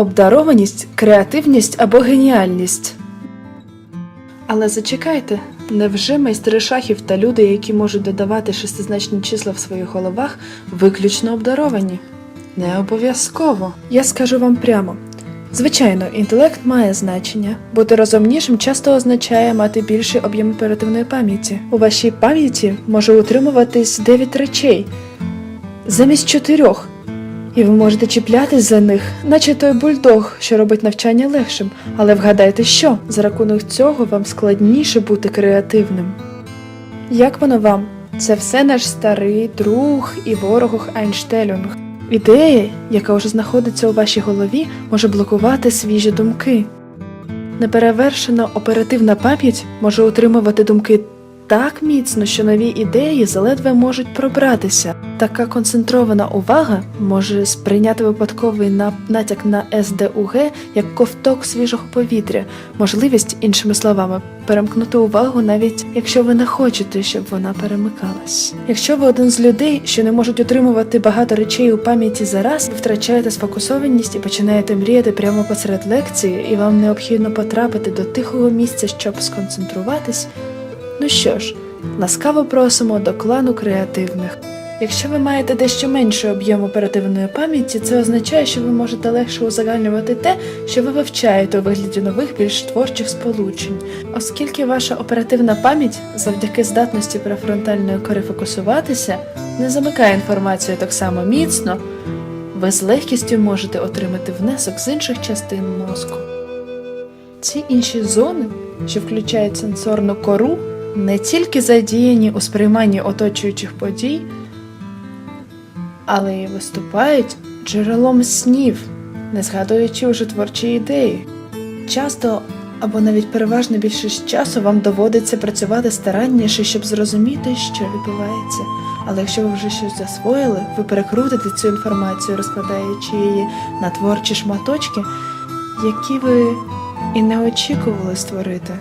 обдарованість, креативність або геніальність. Але зачекайте, невже майстри шахів та люди, які можуть додавати шестизначні числа в своїх головах, виключно обдаровані? Не обов'язково. Я скажу вам прямо. Звичайно, інтелект має значення. Бути розумнішим часто означає мати більший об'єм оперативної пам'яті. У вашій пам'яті може утримуватись 9 речей замість чотирьох. І ви можете чіплятись за них, наче той бульдог, що робить навчання легшим. Але вгадайте що, за рахунок цього вам складніше бути креативним. Як воно вам? Це все наш старий друг і ворог Айнштелюнг. Ідея, яка вже знаходиться у вашій голові, може блокувати свіжі думки. Неперевершена оперативна пам'ять може утримувати думки так міцно, що нові ідеї заледве можуть пробратися. Така концентрована увага може сприйняти випадковий натяк на СДУГ як ковток свіжого повітря, можливість, іншими словами, перемкнути увагу, навіть якщо ви не хочете, щоб вона перемикалась. Якщо ви один з людей, що не можуть утримувати багато речей у пам'яті зараз, втрачаєте сфокусованість і починаєте мріяти прямо посеред лекції, і вам необхідно потрапити до тихого місця, щоб сконцентруватись. Ну що ж, ласкаво просимо до клану креативних. Якщо ви маєте дещо менший об'єм оперативної пам'яті, це означає, що ви можете легше узагальнювати те, що ви вивчаєте у вигляді нових більш творчих сполучень. Оскільки ваша оперативна пам'ять завдяки здатності префронтальної кори фокусуватися не замикає інформацію так само міцно, ви з легкістю можете отримати внесок з інших частин мозку. Ці інші зони, що включають сенсорну кору, не тільки задіяні у сприйманні оточуючих подій, але й виступають джерелом снів, не згадуючи уже творчі ідеї. Часто або навіть переважна більшість часу вам доводиться працювати старанніше, щоб зрозуміти, що відбувається. Але якщо ви вже щось засвоїли, ви перекрутите цю інформацію, розкладаючи її на творчі шматочки, які ви і не очікували створити.